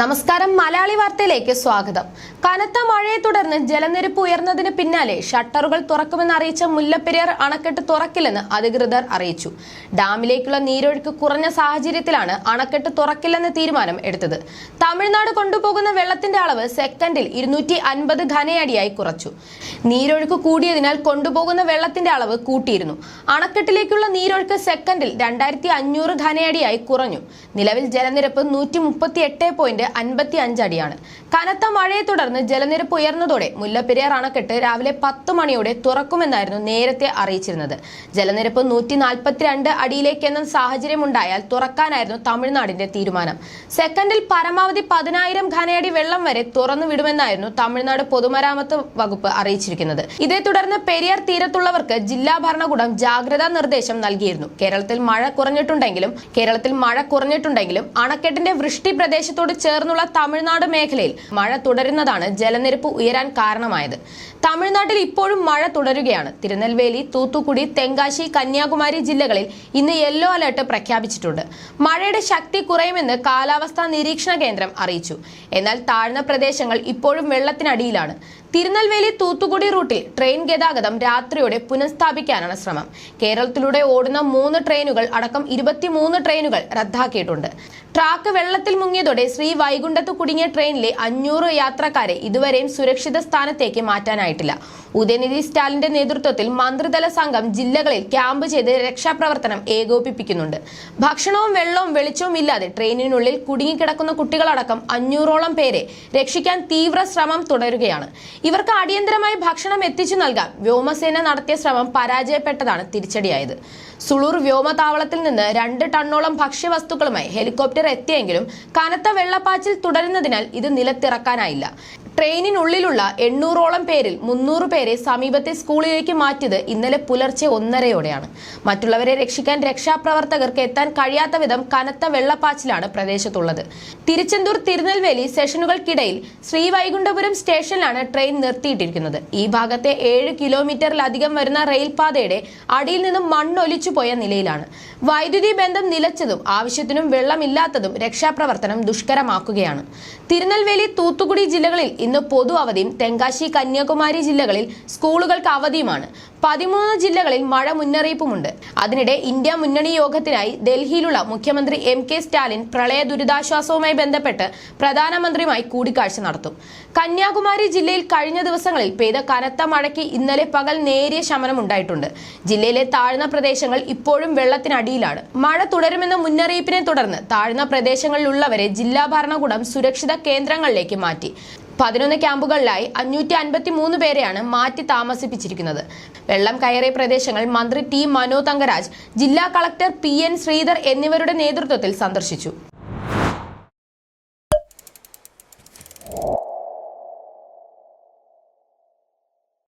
നമസ്കാരം മലയാളി വാർത്തയിലേക്ക് സ്വാഗതം. കനത്ത മഴയെ തുടർന്ന് ജലനിരപ്പ് ഉയർന്നതിന് പിന്നാലെ ഷട്ടറുകൾ തുറക്കുമെന്ന് അറിയിച്ച മുല്ലപ്പെരിയാർ അണക്കെട്ട് തുറക്കില്ലെന്ന് അധികൃതർ അറിയിച്ചു. ഡാമിലേക്കുള്ള നീരൊഴുക്ക് കുറഞ്ഞ സാഹചര്യത്തിലാണ് അണക്കെട്ട് തുറക്കില്ലെന്ന് തീരുമാനം എടുത്തത്. തമിഴ്നാട് കൊണ്ടുപോകുന്ന വെള്ളത്തിന്റെ അളവ് സെക്കൻഡിൽ ഇരുന്നൂറ്റി അൻപത് ഘനയടിയായി കുറച്ചു. നീരൊഴുക്ക് കൂടിയതിനാൽ കൊണ്ടുപോകുന്ന വെള്ളത്തിന്റെ അളവ് കൂട്ടിയിരുന്നു. അണക്കെട്ടിലേക്കുള്ള നീരൊഴുക്ക് സെക്കൻഡിൽ രണ്ടായിരത്തി അഞ്ഞൂറ് ഘനയടിയായി കുറഞ്ഞു. നിലവിൽ ജലനിരപ്പ് നൂറ്റി മുപ്പത്തി എട്ട് പോയിന്റ് അൻപത്തി അഞ്ച് അടിയാണ് കനത്ത മഴയെ തുടർന്ന് ജലനിരപ്പ് ഉയർന്നതോടെ മുല്ലപ്പെരിയാർ അണക്കെട്ട് രാവിലെ പത്ത് മണിയോടെ തുറക്കുമെന്നായിരുന്നു നേരത്തെ അറിയിച്ചിരുന്നത്. ജലനിരപ്പ് നൂറ്റി നാൽപ്പത്തിരണ്ട് അടിയിലേക്കെന്ന സാഹചര്യമുണ്ടായാൽ തുറക്കാനായിരുന്നു തമിഴ്നാടിന്റെ തീരുമാനം. സെക്കൻഡിൽ പരമാവധി പതിനായിരം ഘനയടി വെള്ളം വരെ തുറന്നു വിടുമെന്നായിരുന്നു തമിഴ്നാട് പൊതുമരാമത്ത് വകുപ്പ് അറിയിച്ചിരിക്കുന്നത്. ഇതേ തുടർന്ന് പെരിയാർ തീരത്തുള്ളവർക്ക് ജില്ലാ ഭരണകൂടം ജാഗ്രതാ നിർദ്ദേശം നൽകിയിരുന്നു. കേരളത്തിൽ മഴ കുറഞ്ഞിട്ടുണ്ടെങ്കിലും കേരളത്തിൽ മഴ കുറഞ്ഞിട്ടുണ്ടെങ്കിലും അണക്കെട്ടിന്റെ വൃഷ്ടി പ്രദേശത്തോട് ചേർന്നുള്ള തമിഴ്നാട് മേഖലയിൽ മഴ തുടരുന്നതാണ് ജലനിരപ്പ് ഉയരാൻ കാരണമായത്. തമിഴ്നാട്ടിൽ ഇപ്പോഴും മഴ തുടരുകയാണ്. തിരുനെൽവേലി തൂത്തുക്കുടി തെങ്കാശി കന്യാകുമാരി ജില്ലകളിൽ ഇന്ന് യെല്ലോ അലർട്ട് പ്രഖ്യാപിച്ചിട്ടുണ്ട്. മഴയുടെ ശക്തി കുറയുമെന്ന് കാലാവസ്ഥാ നിരീക്ഷണ കേന്ദ്രം അറിയിച്ചു. എന്നാൽ താഴ്ന്ന പ്രദേശങ്ങൾ ഇപ്പോഴും വെള്ളത്തിനടിയിലാണ്. തിരുനെൽവേലി തൂത്തുകുടി റൂട്ടിൽ ട്രെയിൻ ഗതാഗതം രാത്രിയോടെ പുനഃസ്ഥാപിക്കാനാണ് ശ്രമം. കേരളത്തിലൂടെ ഓടുന്ന മൂന്ന് ട്രെയിനുകൾ അടക്കം ഇരുപത്തിമൂന്ന് ട്രെയിനുകൾ റദ്ദാക്കിയിട്ടുണ്ട്. ട്രാക്ക് വെള്ളത്തിൽ മുങ്ങിയതോടെ ശ്രീ വൈകുണ്ഠത്ത് കുടുങ്ങിയ ട്രെയിനിലെ അഞ്ഞൂറ് യാത്രക്കാരെ ഇതുവരെയും സുരക്ഷിത സ്ഥാനത്തേക്ക് മാറ്റാനായിട്ടില്ല. ഉദയനിധി സ്റ്റാലിന്റെ നേതൃത്വത്തിൽ മന്ത്രിതല സംഘം ജില്ലകളിൽ ക്യാമ്പ് ചെയ്ത് രക്ഷാപ്രവർത്തനം ഏകോപിപ്പിക്കുന്നുണ്ട്. ഭക്ഷണവും വെള്ളവും വെളിച്ചവും ഇല്ലാതെ ട്രെയിനിനുള്ളിൽ കുടുങ്ങിക്കിടക്കുന്ന കുട്ടികളടക്കം അഞ്ഞൂറോളം പേരെ രക്ഷിക്കാൻ തീവ്ര ശ്രമം തുടരുകയാണ്. ഇവർക്ക് അടിയന്തരമായി ഭക്ഷണം എത്തിച്ചു നൽകാൻ വ്യോമസേന നടത്തിയ ശ്രമം പരാജയപ്പെട്ടതാണ് തിരിച്ചടിയായത്. സുളൂർ വ്യോമതാവളത്തിൽ നിന്ന് രണ്ട് ടണ്ണോളം ഭക്ഷ്യവസ്തുക്കളുമായി ഹെലികോപ്റ്റർ എത്തിയെങ്കിലും കനത്ത വെള്ളപ്പാച്ചിൽ തുടരുന്നതിനാൽ ഇത് നിലത്തിറക്കാനായില്ല. ട്രെയിനിനുള്ളിലുള്ള എണ്ണൂറോളം പേരിൽ മുന്നൂറ് പേരെ സമീപത്തെ സ്കൂളിലേക്ക് മാറ്റിയത് ഇന്നലെ പുലർച്ചെ ഒന്നരയോടെയാണ്. മറ്റുള്ളവരെ രക്ഷിക്കാൻ രക്ഷാപ്രവർത്തകർക്ക് എത്താൻ കഴിയാത്ത വിധം കനത്ത വെള്ളപ്പാച്ചിലാണ് പ്രദേശത്തുള്ളത്. തിരുച്ചെന്തൂർ തിരുനെൽവേലി സെഷനുകൾക്കിടയിൽ ശ്രീവൈകുണ്ഠപുരം സ്റ്റേഷനിലാണ് ട്രെയിൻ നിർത്തിയിട്ടിരിക്കുന്നത്. ഈ ഭാഗത്തെ ഏഴ് കിലോമീറ്ററിലധികം വരുന്ന റെയിൽപാതയുടെ അടിയിൽ നിന്നും മണ്ണൊലിച്ചു പോയ നിലയിലാണ്. വൈദ്യുതി ബന്ധം നിലച്ചതും ആവശ്യത്തിനും വെള്ളമില്ലാത്തതും രക്ഷാപ്രവർത്തനം ദുഷ്കരമാക്കുകയാണ്. തിരുനെൽവേലി തൂത്തുക്കുടി ജില്ലകളിൽ ഇന്ന് പൊതു അവധിയും തെങ്കാശി കന്യാകുമാരി ജില്ലകളിൽ സ്കൂളുകൾക്ക് അവധിയുമാണ്. പതിമൂന്ന് ജില്ലകളിൽ മഴ മുന്നറിയിപ്പുമുണ്ട്. അതിനിടെ ഇന്ത്യ മുന്നണി യോഗത്തിനായി ഡൽഹിയിലുള്ള മുഖ്യമന്ത്രി എം കെ സ്റ്റാലിൻ പ്രളയ ദുരിതാശ്വാസവുമായി ബന്ധപ്പെട്ട് പ്രധാനമന്ത്രിയുമായി കൂടിക്കാഴ്ച നടത്തും. കന്യാകുമാരി ജില്ലയിൽ കഴിഞ്ഞ ദിവസങ്ങളിൽ പെയ്ത കനത്ത മഴയ്ക്ക് ഇന്നലെ പകൽ നേരിയ ശമനം ഉണ്ടായിട്ടുണ്ട് ജില്ലയിലെ താഴ്ന്ന പ്രദേശങ്ങൾ ഇപ്പോഴും വെള്ളത്തിനടിയിലാണ്. മഴ തുടരുമെന്ന മുന്നറിയിപ്പിനെ തുടർന്ന് താഴ്ന്ന പ്രദേശങ്ങളിലുള്ളവരെ ജില്ലാ ഭരണകൂടം സുരക്ഷിത കേന്ദ്രങ്ങളിലേക്ക് മാറ്റി. പതിനൊന്ന് ക്യാമ്പുകളിലായി അഞ്ഞൂറ്റി അൻപത്തി മൂന്ന് പേരെയാണ് മാറ്റി താമസിപ്പിച്ചിരിക്കുന്നത്. വെള്ളം കയറിയ പ്രദേശങ്ങൾ മന്ത്രി ടി മനോ തങ്കരാജ് ജില്ലാ കളക്ടർ പി എൻ ശ്രീധർ എന്നിവരുടെ നേതൃത്വത്തിൽ സന്ദർശിച്ചു.